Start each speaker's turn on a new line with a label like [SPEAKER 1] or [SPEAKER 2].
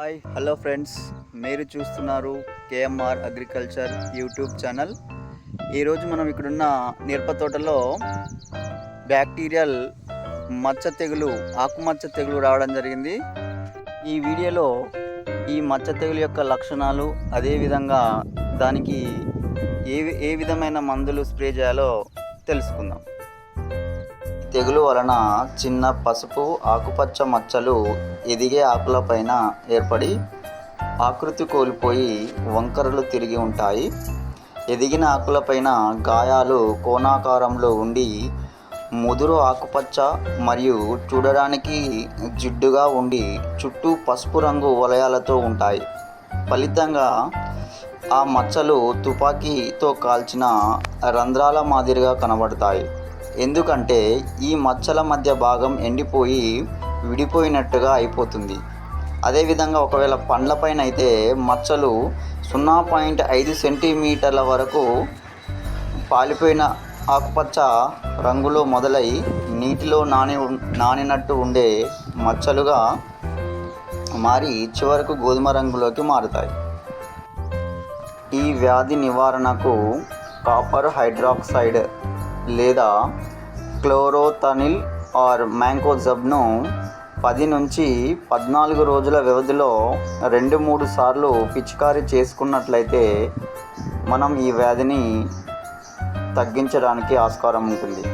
[SPEAKER 1] Hi hello friends. మీరు చూస్తున్నారు KMR agriculture YouTube channel. ఈరోజు మనం ఇక్కడున్న మిరప తోటలో బ్యాక్టీరియల్ మచ్చ తెగులు ఆకుమచ్చ తెగులు రావడం జరిగింది. ఈ వీడియోలో ఈ మచ్చ తెగులు యొక్క లక్షణాలు అదేవిధంగా దానికి ఏ ఏ విధమైన మందులు స్ప్రే చేయాలో తెలుసుకుందాం. తెగులు వలన చిన్న పసుపు ఆకుపచ్చ మచ్చలు ఎదిగే ఆకులపైన ఏర్పడి ఆకృతి కోల్పోయి వంకరలు తిరిగి ఉంటాయి. ఎదిగిన ఆకులపైన గాయాలు కోణాకారంలో ఉండి ముదురు ఆకుపచ్చ మరియు చూడడానికి జిడ్డుగా ఉండి చుట్టూ పసుపు రంగు వలయాలతో ఉంటాయి. ఫలితంగా ఆ మచ్చలు తుపాకీతో కాల్చిన రంధ్రాల మాదిరిగా కనబడతాయి. ఎందుకంటే ఈ మచ్చల మధ్య భాగం ఎండిపోయి విడిపోయినట్టుగా అయిపోతుంది. అదేవిధంగా ఒకవేళ పండ్లపైన అయితే మచ్చలు సున్నా పాయింట్ ఐదు సెంటీమీటర్ల వరకు పాలిపోయిన ఆకుపచ్చ రంగులో మొదలై నీటిలో నాని నానినట్టు ఉండే మచ్చలుగా మారి చివరకు గోధుమ రంగులోకి మారుతాయి. ఈ వ్యాధి నివారణకు కాపర్ హైడ్రాక్సైడ్ లేదా క్లోరోథనిల్ ఆర్ మ్యాంకోజబ్ను పది నుంచి పద్నాలుగు రోజుల వ్యవధిలో రెండు మూడు సార్లు పిచికారీ చేసుకున్నట్లయితే మనం ఈ వ్యాధిని తగ్గించడానికి ఆస్కారం ఉంటుంది.